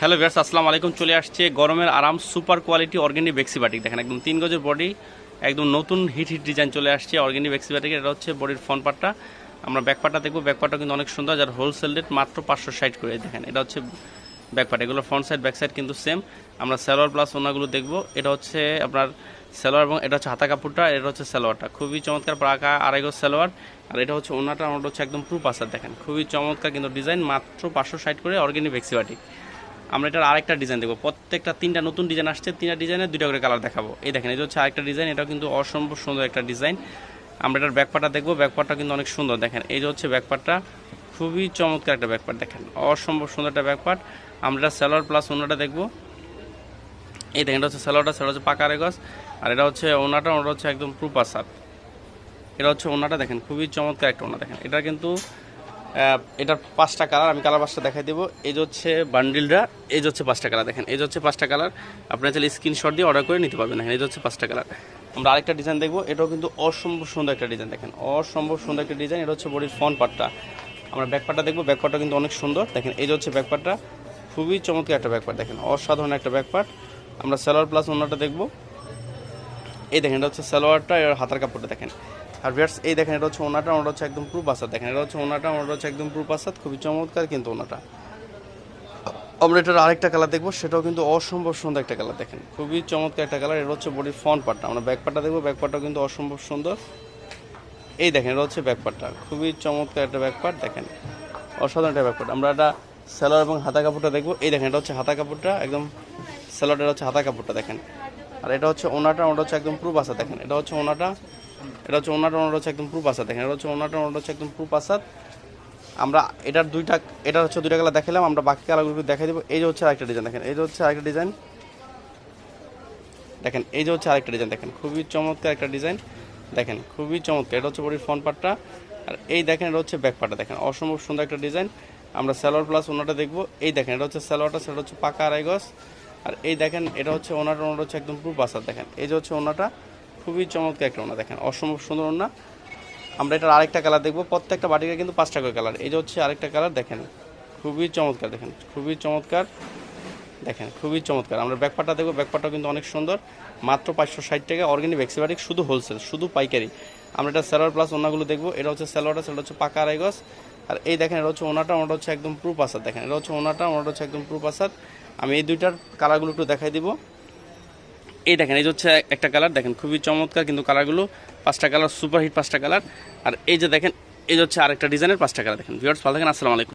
Hello viewers আসসালামু আলাইকুম। চলে আসছে গরমের আরাম সুপার কোয়ালিটি অর্গ্যানিক বেক্সিবাটিক দেখেন, একদম তিন গজের বডি, একদম নতুন হিট হিট ডিজাইন চলে আসছে অর্গ্যানিক বেক্সিবাটিক এটা হচ্ছে বডির ফ্রন্ট পার্টটা। আমরা ব্যাক পার্টটা দেখব। ব্যাক পার্টটা কিন্তু অনেক সুন্দর, যার হোলসেল রেট মাত্র পাঁচশো ষাট করে। দেখেন, এটা হচ্ছে ব্যাক পার্ট। এগুলো ফ্রন্ট সাইড, ব্যাক সাইড কিন্তু সেম। আমরা সালোয়ার প্লাস ওনাগুলো দেখব। এটা হচ্ছে আপনার সালোয়ার এবং এটা হচ্ছে হাতা কাপড়টা, এটা হচ্ছে সালোয়ারটা। খুবই চমৎকার পাকা আড়াই গজ সালোয়ার। আর এটা হচ্ছে ওনাটা ওনাটা হচ্ছে একদম প্রুপ আসার দেখেন, খুবই চমৎকার কিন্তু ডিজাইন, মাত্র পাঁচশো ষাট করে অর্গ্যানিক বেক্সিবাটিক আমরা এটার আরেকটা ডিজাইন দেখব। প্রত্যেকটা তিনটা নতুন ডিজাইন আসছে, তিনটা ডিজাইনের দুইটা করে কালার দেখাবো। এই দেখেন এটা হচ্ছে আরেকটা ডিজাইন এটাও কিন্তু অসম্ভব সুন্দর একটা ডিজাইন আমরা এটার ব্যাকপারটা দেখব ব্যাকপারটা কিন্তু অনেক সুন্দর। দেখেন, এই যে হচ্ছে ব্যাকপারটা খুবই চমৎকার একটা ব্যাকপার দেখেন, অসম্ভব সুন্দর একটা ব্যাকপার আমরা এটা স্যালোয়ার প্লাস ওনাটা দেখব। এই দেখেন, এটা হচ্ছে স্যালোয়ারটা সেটা হচ্ছে পাকা রেগস আর এটা হচ্ছে ওনাটা ওনাটা হচ্ছে একদম প্রুপার সাত এটা হচ্ছে ওনাটা দেখেন, খুবই চমৎকার একটা ওনা দেখেন। এটা কিন্তু এটার পাঁচটা কালার, আমি কালার পাঁচটা দেখাই দেবো। এই যে হচ্ছে বান্ডিলটা, এই যে হচ্ছে পাঁচটা কালার দেখেন। এই যে হচ্ছে পাঁচটা কালার আপনার চাইলে স্ক্রিনশট দিয়ে অর্ডার করে নিতে পারবেন। দেখেন, এই যে হচ্ছে পাঁচটা কালার। আমরা আরেকটা ডিজাইন দেখব। এটাও কিন্তু অসম্ভব সুন্দর একটা ডিজাইন দেখেন। অসম্ভব সুন্দর একটা ডিজাইন এটা হচ্ছে বডির ফ্রন্ট পার্টটা আমরা ব্যাক পার্টটা দেখব। ব্যাক পার্টটা কিন্তু অনেক সুন্দর। দেখেন, এই যে হচ্ছে ব্যাক পার্টটা খুবই চমৎকার একটা ব্যাক পার্ট দেখেন। অসাধারণ একটা ব্যাক পার্ট আমরা সালোয়ার প্লাস অন্যটা দেখব। এই দেখেন, এটা হচ্ছে সালোয়ারটা আর হাতার কাপড়টা, দেখেন। আর ভিয়ার্স এই দেখেন, এটা হচ্ছে ওনাটা ওনাটা হচ্ছে একদম প্রুফ আসাদ। দেখেন, এটা হচ্ছে ওনাটা ওনাটা হচ্ছে একদম প্রুফ আসাদ। খুবই চমৎকার কিন্তু ওনাটা। আমরা এটার আরেকটা কালার দেখব, সেটাও কিন্তু অসম্ভব সুন্দর একটা কালার দেখেন। খুবই চমৎকার একটা কালার এটা হচ্ছে বডির ফ্রন্ট পার্টটা আমরা ব্যাক পার্টটা দেখব ব্যাক পার্টটাও কিন্তু অসম্ভব সুন্দর। এই দেখেন, এটা হচ্ছে ব্যাক পার্টটা খুবই চমৎকার একটা ব্যাক পার্ট দেখেন। অসাধারণ একটা ব্যাক পার্ট আমরা এটা স্যালোয়ার এবং হাতা কাপড়টা দেখব। এই দেখেন, এটা হচ্ছে হাতা কাপড়টা, একদম স্যালোয়ারটা হচ্ছে হাতা কাপড়টা, দেখেন। আর এটা হচ্ছে ওনাটা ওনাটা হচ্ছে একদম প্রুফ আসা দেখেন। এটা হচ্ছে ওনাটা এটা হচ্ছে ওনাটা ওনাটা হচ্ছে একদম প্রুফ আসা দেখেন, এটা হচ্ছে ওনাটা ওনাটা হচ্ছে একদম প্রুফ আসাদ আমরা এটার দুইটা, এটার হচ্ছে দুইটা কালার দেখালাম আমরা বাকি কালারগুলো দেখাই দেবো। এই যে হচ্ছে আরেকটা ডিজাইন দেখেন, এই যে হচ্ছে আরেকটা ডিজাইন দেখেন, এই যে হচ্ছে আরেকটা ডিজাইন দেখেন, খুবই চমৎকার একটা ডিজাইন দেখেন, খুবই চমৎকার, এটা হচ্ছে বডির ফ্রন্ট পার্টটা আর এই দেখেন, এটা হচ্ছে ব্যাক পার্টটা দেখেন, অসম্ভব সুন্দর একটা ডিজাইন আমরা সালোয়ার প্লাস ওনাটা দেখব। এই দেখেন, এটা হচ্ছে সালোয়ারটা সেটা হচ্ছে পাকা আড়াই গজ। আর এই দেখেন, এটা হচ্ছে ওনাটা ওনাটা হচ্ছে একদম প্রুফ আসার দেখেন। এই যে হচ্ছে ওনাটা খুবই চমৎকার একটা ওনা দেখেন। অসম্ভব সুন্দর ওনা আমরা এটার আরেকটা কালার দেখব। প্রত্যেকটা বাটিকে কিন্তু পাঁচটা করে কালার এই যে হচ্ছে আরেকটা কালার দেখেন। খুবই চমৎকার, দেখেন। খুবই চমৎকার, দেখেন। খুবই চমৎকার। আমরা ব্যাকপাটা দেখব। ব্যাকপাটাও কিন্তু অনেক সুন্দর। মাত্র পাঁচশো ষাট টাকা। অর্গ্যানিক এক্সিবাটিক শুধু হোলসেল শুধু পাইকারি। আমরা এটা স্যালোয়ার প্লাস ওনাগুলো দেখব। এটা হচ্ছে স্যালোয়ারটা সেটা হচ্ছে পাকা আড়াই গজ। আর এই দেখেন, এটা হচ্ছে ওনাটা ওনাটা হচ্ছে একদম প্রুফ আসাদ দেখেন, এটা হচ্ছে ওনাটা ওনাটা হচ্ছে একদম প্রুফ আসাদ আমি এই দুইটার কালারগুলো একটু দেখাই দিব। এই দেখেন, এই যে হচ্ছে একটা কালার দেখেন, খুবই চমৎকার কিন্তু কালারগুলো পাঁচটা কালার সুপারহিট পাঁচটা কালার আর এই যে দেখেন, এই যে হচ্ছে আরেকটা ডিজাইনের পাঁচটা কালার দেখেন। ভিউয়ার্স ভালো থাকেন, আসসালামু আলাইকুম।